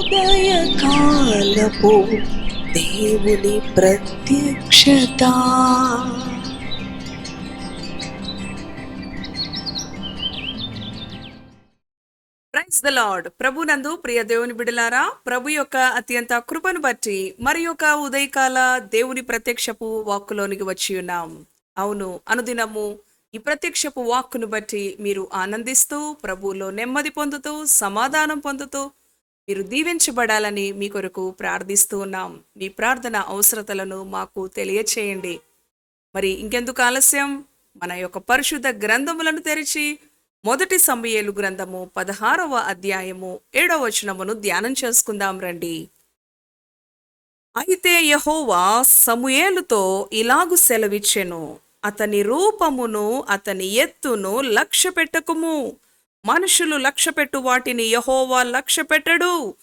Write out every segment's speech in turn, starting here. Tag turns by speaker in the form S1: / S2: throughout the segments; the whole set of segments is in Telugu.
S1: ఉదయకాలపు దేవుని ప్రత్యక్షత.
S2: ప్రైజ్ ద లార్డ్ ప్రభునందు ప్రియ దేవుని బిడలారా ప్రభు యొక్క అత్యంత కృపను బట్టి మరి యొక్క ఉదయకాల దేవుని ప్రత్యక్షపు వాక్కులోనికి వచ్చి ఉన్నాం. అవును అనుదినము ఈ ప్రత్యక్షపు వాక్కును బట్టి మీరు ఆనందిస్తూ ప్రభువులో నెమ్మది పొందుతూ సమాధానం పొందుతూ మీరు దీవించబడాలని మీ కొరకు ప్రార్థిస్తూ ఉన్నాం. మీ ప్రార్థన అవసరతలను మాకు తెలియచేయండి. మరి ఇంకెందుకు ఆలస్యం? మన యొక్క పరిశుద్ధ గ్రంథములను తెరిచి మొదటి సమయలు గ్రంథము పదహారవ అధ్యాయము ఏడవ వచనమును ధ్యానం చేసుకుందాం రండి. అయితే యహోవా సమూయేలుతో ఇలాగు సెలవిచ్చెను. అతని రూపమును అతని ఎత్తును లక్ష్య పెట్టకుము మనుషులు లక్ష్యపెట్టు వాటిని యహోవా లక్ష్యపెట్టడు.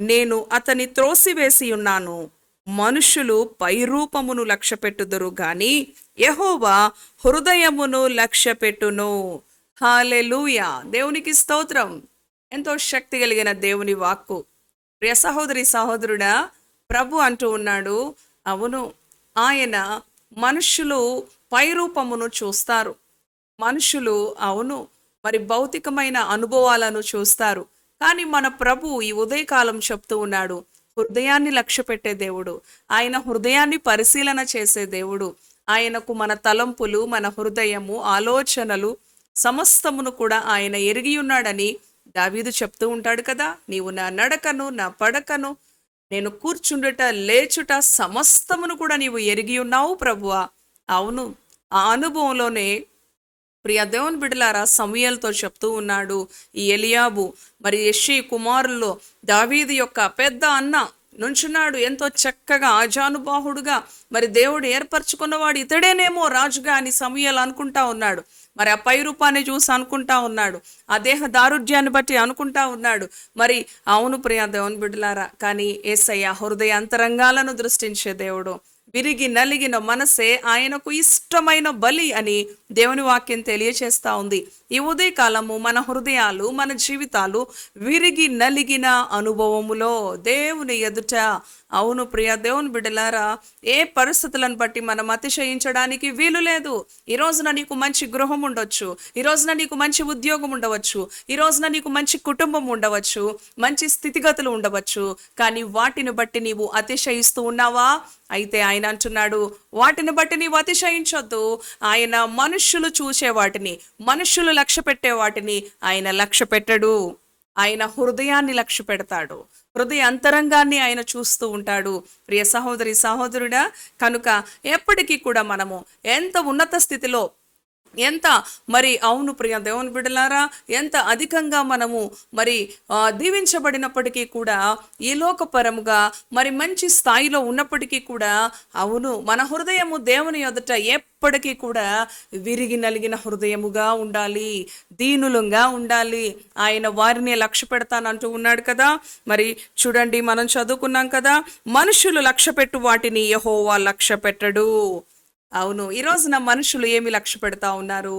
S2: నేను అతని త్రోసివేసి ఉన్నాను. మనుషులు పైరూపమును లక్ష్యపెట్టుదురు గాని యహోవా హృదయమును లక్ష్యపెట్టును. హాలెలూయా దేవునికి స్తోత్రం. ఎంతో శక్తి కలిగిన దేవుని వాక్కు. ప్రియ సహోదరి సహోదరుడా ప్రభు అంటూ ఉన్నాడు అవును ఆయన మనుషులు పైరూపమును చూస్తారు. మనుషులు అవును మరి భౌతికమైన అనుభవాలను చూస్తారు. కానీ మన ప్రభు ఈ ఉదయకాలం చెప్తూ ఉన్నాడు హృదయాన్ని లక్ష్య పెట్టే దేవుడు ఆయన హృదయాన్ని పరిశీలన చేసే దేవుడు ఆయనకు మన తలంపులు మన హృదయము ఆలోచనలు సమస్తమును కూడా ఆయన ఎరిగి ఉన్నాడని దావీదు చెప్తూ ఉంటాడు కదా. నీవు నా నడకను నా పడకను నేను కూర్చుండుట లేచుట సమస్తమును కూడా నీవు ఎరిగి ఉన్నావు ప్రభువా. అవును ఆ అనుభవంలోనే ప్రియ దేవుని బిడ్డలారా సమయలతో చెప్తూ ఉన్నాడు ఈ ఎలియాబు. మరి యషి కుమారుల్లో దావీది యొక్క పెద్ద అన్న నుంచున్నాడు. ఎంతో చక్కగా ఆజానుబాహుడుగా మరి దేవుడు ఏర్పరచుకున్నవాడు ఇతడేనేమో రాజుగా అని సమయాలు అనుకుంటా ఉన్నాడు. మరి ఆ పై రూపాన్ని చూసి అనుకుంటా ఉన్నాడు. ఆ దేహ దారుఢ్యాన్ని బట్టి అనుకుంటా ఉన్నాడు. మరి అవును ప్రియ దేవుని బిడ్డలారా కానీ ఏసయ్య హృదయ అంతరంగాలను దృష్టించే దేవుడు. విరిగి నలిగిన మనసే ఆయనకు ఇష్టమైన బలి అని దేవుని వాక్యం తెలియచేస్తా ఉంది. ఈ ఉదయకాలము మన హృదయాలు మన జీవితాలు విరిగి నలిగిన అనుభవములో దేవుని ఎదుట. అవును ప్రియ దేవుని బిడ్డలారా ఏ పరిస్థితులను బట్టి మనం అతిశయించడానికి వీలు లేదు. ఈ రోజున నీకు మంచి గృహం ఉండొచ్చు ఈ రోజున నీకు మంచి ఉద్యోగం ఉండవచ్చు ఈ రోజున నీకు మంచి కుటుంబం ఉండవచ్చు మంచి స్థితిగతులు ఉండవచ్చు కానీ వాటిని బట్టి నీవు అతిశయిస్తూ ఉన్నావా? అయితే ఆయన అంటున్నాడు వాటిని బట్టి నీవు అతిశయించొద్దు. ఆయన మనుష్యులు చూసే వాటిని మనుష్యులు లక్ష్య పెట్టే వాటిని ఆయన లక్ష్య పెట్టడు. ఆయన హృదయాన్ని లక్ష్య పెడతాడు. హృదయ అంతరంగాన్ని ఆయన చూస్తూ ఉంటాడు. ప్రియ సహోదరి సహోదరుడా కనుక ఎప్పటికీ కూడా మనము ఎంత ఉన్నత స్థితిలో ఎంత? మరి అవును ప్రియ దేవుని బిడలారా ఎంత అధికంగా మనము మరి దీవించబడినప్పటికీ కూడా ఈ లోకపరముగా మరి మంచి స్థాయిలో ఉన్నప్పటికీ కూడా అవును మన హృదయము దేవుని ఎదుట ఎప్పటికీ కూడా విరిగి నలిగిన హృదయముగా ఉండాలి దీనులంగా ఉండాలి. ఆయన వారిని లక్ష్య పెడతానంటూ ఉన్నాడు కదా. మరి చూడండి మనం చదువుకున్నాం కదా మనుషులు లక్ష్య పెట్టు వాటిని యహోవా లక్ష్య పెట్టడు. అవును. ఈ రోజున మనుషులు ఏమి లక్ష్య పెడతా ఉన్నారు?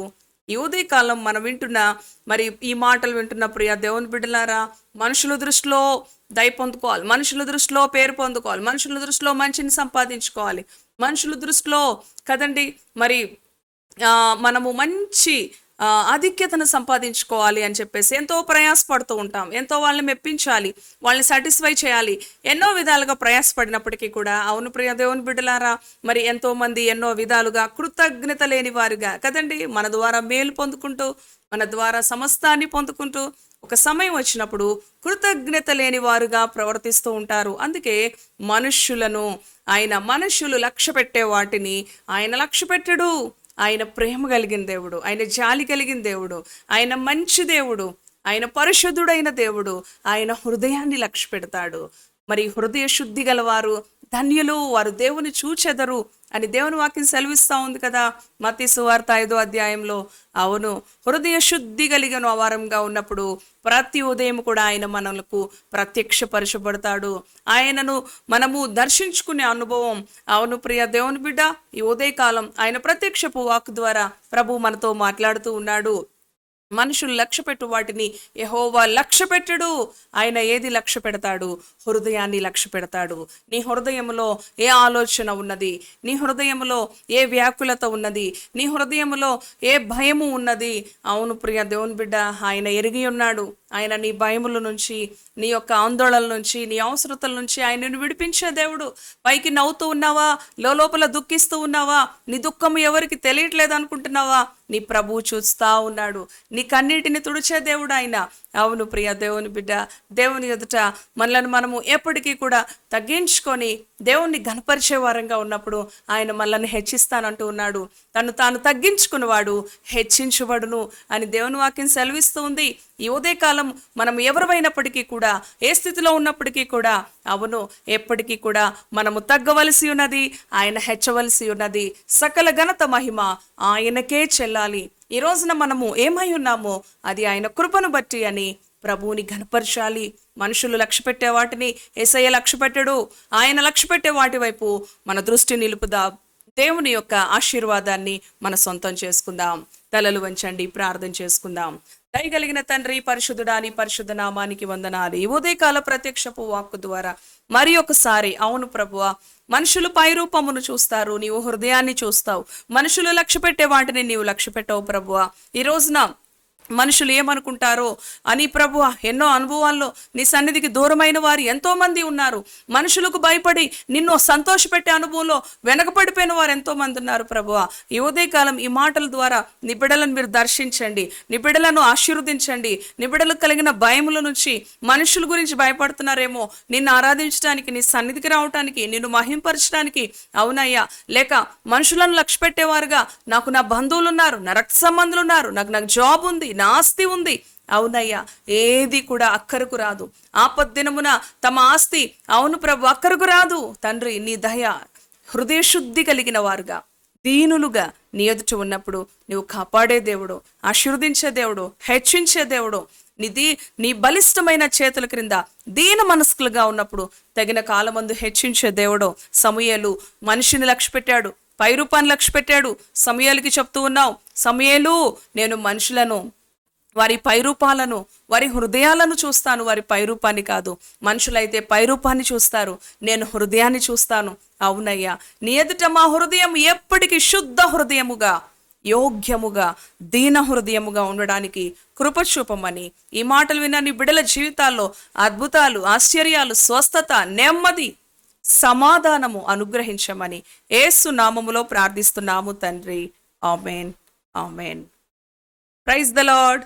S2: ఈ ఉదయకాలం మనం వింటున్న మరి ఈ మాటలు వింటున్న ప్రియ దేవుని బిడ్డలారా మనుషుల దృష్టిలో దయ పొందుకోవాలి. మనుషుల దృష్టిలో పేరు పొందుకోవాలి. మనుషుల దృష్టిలో మంచిని సంపాదించుకోవాలి. మనుషుల దృష్టిలో కదండి మరి మనము మంచి ఆధిక్యతను సంపాదించుకోవాలి అని చెప్పేసి ఎంతో ప్రయాసపడుతూ ఉంటాం. ఎంతో వాళ్ళని మెప్పించాలి. వాళ్ళని సాటిస్ఫై చేయాలి. ఎన్నో విధాలుగా ప్రయాసపడినప్పటికీ కూడా అవును ప్రియ దేవుని బిడ్డలారా మరి ఎంతో మంది ఎన్నో విధాలుగా కృతజ్ఞత లేని వారుగా కదండి? మన ద్వారా మేలు పొందుకుంటూ మన ద్వారా సమస్తాన్ని పొందుకుంటూ ఒక సమయం వచ్చినప్పుడు కృతజ్ఞత లేని వారుగా ప్రవర్తిస్తూ ఉంటారు. అందుకే మనుష్యులను ఆయన మనుష్యులు లక్ష్య పెట్టే వాటిని ఆయన లక్ష్య పెట్టడు ఆయన ప్రేమ కలిగిన దేవుడు ఆయన జాలి కలిగిన దేవుడు ఆయన మంచి దేవుడు ఆయన పరిశుద్ధుడైన దేవుడు ఆయన హృదయాన్ని లక్ష్య పెడతాడు మరి హృదయ శుద్ధి గలవారు ధన్యులు వారు దేవుని చూచెదరు. అని దేవుని వాక్యం సెలవిస్తూ ఉంది కదా. మతి సువార్త ఐదో అధ్యాయంలో అవును హృదయ శుద్ధి కలిగిన వారంగా ఉన్నప్పుడు ప్రతి ఉదయం కూడా ఆయన మనలకు ప్రత్యక్షపరచబడతాడు. ఆయనను మనము దర్శించుకునే అనుభవం. అవును ప్రియ దేవుని బిడ్డ ఈ ఉదయకాలం ఆయన ప్రత్యక్షపు వాక్ ద్వారా ప్రభు మనతో మాట్లాడుతూ ఉన్నాడు. మనుషులు లక్ష్య పెట్టు వాటిని యహోవా లక్ష్య పెట్టడు. ఆయన ఏది లక్ష్య పెడతాడు? హృదయాన్ని లక్ష్య పెడతాడు. నీ హృదయంలో ఏ ఆలోచన ఉన్నది? నీ హృదయంలో ఏ వ్యాకులత ఉన్నది? నీ హృదయంలో ఏ భయము ఉన్నది? అవును ప్రియ దేవుని బిడ్డ ఆయన ఎరిగి ఉన్నాడు. ఆయన నీ భయముల నుంచి నీ యొక్క ఆందోళనల నుంచి నీ అవసరతల నుంచి ఆయనను విడిపించే దేవుడు. పైకి నవ్వుతూ ఉన్నావా? లోపల దుఃఖిస్తూ ఉన్నావా? నీ దుఃఖం ఎవరికి తెలియట్లేదు అనుకుంటున్నావా? నీ ప్రభువు చూస్తా ఉన్నాడు. నీ కన్నీటిని తుడిచే దేవుడు ఆయన. అవును ప్రియ దేవుని బిడ్డ దేవుని ఎదుట మనలను మనము ఎప్పటికీ కూడా తగ్గించుకొని దేవుణ్ణి గనపరిచే వారంగా ఉన్నప్పుడు ఆయన మనల్ని హెచ్చిస్తానంటూ ఉన్నాడు. తను తాను తగ్గించుకున్నవాడు హెచ్చించబడును అని దేవుని వాక్యం సెలవిస్తూ ఉంది. ఈ ఉదయకాలం మనం ఎవరిమైనప్పటికీ కూడా ఏ స్థితిలో ఉన్నప్పటికీ కూడా అవును ఎప్పటికీ కూడా మనము తగ్గవలసి ఉన్నది ఆయన హెచ్చవలసి ఉన్నది. సకల ఘనత మహిమ ఆయనకే చెల్లాలి. ఈ రోజున మనము ఏమై ఉన్నామో అది ఆయన కృపను బట్టి అని ప్రభువుని ఘనపరచాలి. మనుషులు లక్ష్య పెట్టే వాటిని ఏసయ్య లక్ష్య పెట్టడు. ఆయన లక్ష్య పెట్టే వాటి వైపు మన దృష్టి నిలుపుదాం. దేవుని యొక్క ఆశీర్వాదాన్ని మన సొంతం చేసుకుందాం. తలలు వంచండి ప్రార్థన చేసుకుందాం. దయగలిగిన తండ్రి పరిశుద్ధుడాని పరిశుద్ధ నామానికి వందనాలు. ఈ ఉదయకాల ప్రత్యక్షపు వాక్కు ద్వారా మరి ఒకసారి అవును ప్రభువ మనుషులు పైరూపమును చూస్తారు నీవు హృదయాన్ని చూస్తావు. మనుషులు లక్ష్య పెట్టే వాటిని నీవు లక్ష్య పెట్టవు ప్రభువ. ఈ రోజున మనుషులు ఏమనుకుంటారో అని ప్రభు ఎన్నో అనుభవాల్లో నీ సన్నిధికి దూరమైన వారు ఎంతోమంది ఉన్నారు. మనుషులకు భయపడి నిన్ను సంతోషపెట్టే అనుభవంలో వెనకపడిపోయిన వారు ఎంతోమంది ఉన్నారు ప్రభు. ఈ ఉదయకాలం ఈ మాటల ద్వారా నిబిడలను మీరు దర్శించండి. నిబిడలను ఆశీర్వదించండి. నిబిడలకు కలిగిన భయముల నుంచి మనుషుల గురించి భయపడుతున్నారేమో. నిన్ను ఆరాధించడానికి నీ సన్నిధికి రావటానికి నిన్ను మహింపరచడానికి అవునయ్యా. లేక మనుషులను లక్ష్య పెట్టేవారుగా నాకు నా బంధువులు ఉన్నారు నా రక్త సంబంధులు ఉన్నారు నాకు నాకు జాబ్ ఉంది ఆస్తి ఉంది. అవునయ్యా ఏది కూడా అక్కరకు రాదు. ఆపద్దినమున తమ ఆస్తి అవును ప్రభు అక్కరకు రాదు. తండ్రి నీ దయ హృదయశుద్ధి కలిగిన వారుగా. దీనులుగా నీ ఎదుట ఉన్నప్పుడు నువ్వు కాపాడే దేవుడు ఆశీర్వదించే దేవుడు హెచ్చించే దేవుడు నిధి నీ బలిష్టమైన చేతుల క్రింద దీన మనస్కులుగా ఉన్నప్పుడు తగిన కాలమందు హెచ్చించే దేవుడు సమయలు మనిషిని లక్ష్య పెట్టాడు పై రూపాన్ని లక్ష్య పెట్టాడు సమయాలకి చెప్తూ ఉన్నావు సమయలు నేను మనుషులను వారి పైరూపాలను వారి హృదయాలను చూస్తాను. వారి పైరూపాన్ని కాదు మనుషులైతే పైరూపాన్ని చూస్తారు. నేను హృదయాన్ని చూస్తాను. అవునయ్యా నీ ఎదుట మా హృదయం ఎప్పటికీ శుద్ధ హృదయముగా యోగ్యముగా దీన హృదయముగా ఉండడానికి కృపచూపమని. ఈ మాటలు విన్న నీ బిడల జీవితాల్లో అద్భుతాలు ఆశ్చర్యాలు స్వస్థత నెమ్మది సమాధానము అనుగ్రహించమని ఏసు నామములో ప్రార్థిస్తున్నాము తండ్రి. Amen. Amen. Praise the lord.